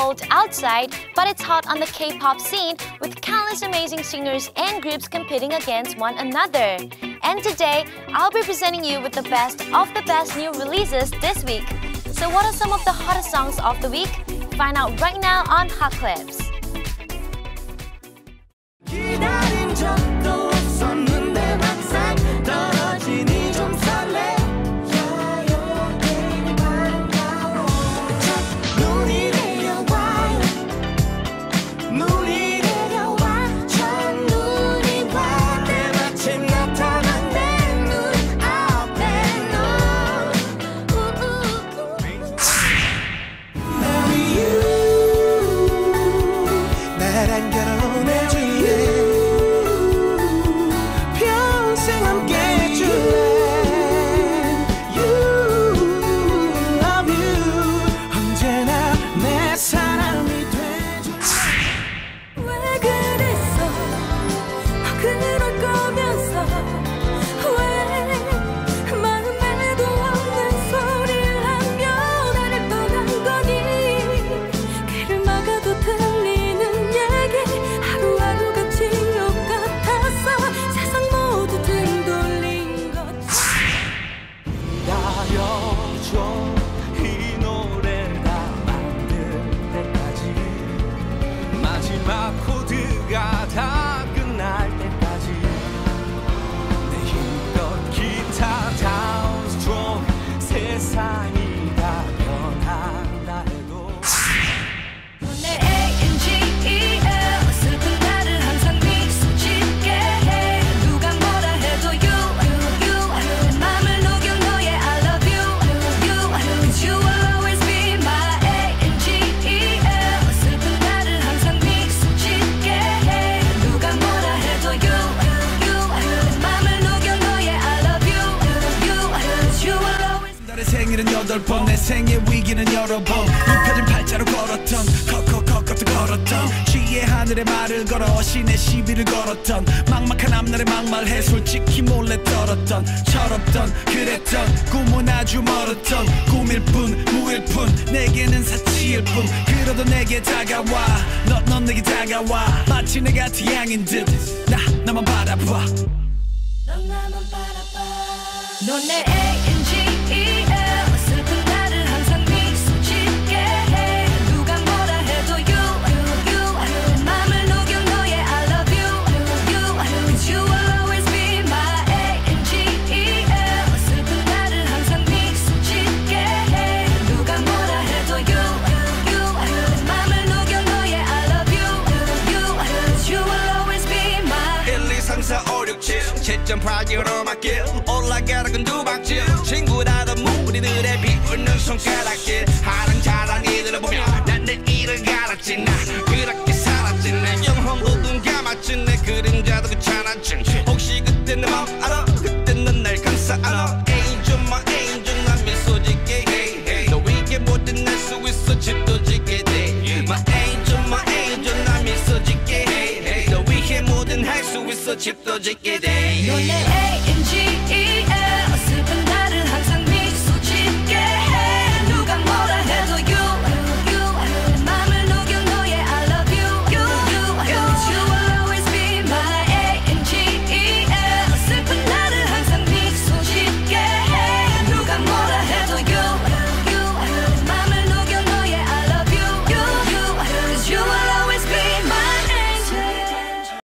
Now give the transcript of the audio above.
cold outside, but it's hot on the K-pop scene with countless amazing singers and groups competing against one another. And today, I'll be presenting you with the best of the best new releases this week. So what are some of the hottest songs of the week? Find out right now on Hot Clips. 기다 여덟 번, 내 생의 위기는 여러 번. 눕혀진 팔자로 걸었던, 컷컷컷컷 걸었던. 취해 하늘에 말을 걸어, 신의 시비를 걸었던. 막막한 앞날에 막말해, 솔직히 몰래 떨었던. 철없던, 그랬던, 꿈은 아주 멀었던. 꿈일 뿐, 무일 뿐, 내게는 사치일 뿐. 그래도 내게 다가와, 너, 넌 내게 다가와. 마치 내가 태양인 듯, 나, 나만 바라봐. 넌 나만 바라봐 넌내 7.8기로 맞길 올라가락은 두 박질 친구라던 무리들의 비웃는 손가락질 집도 짓게 돼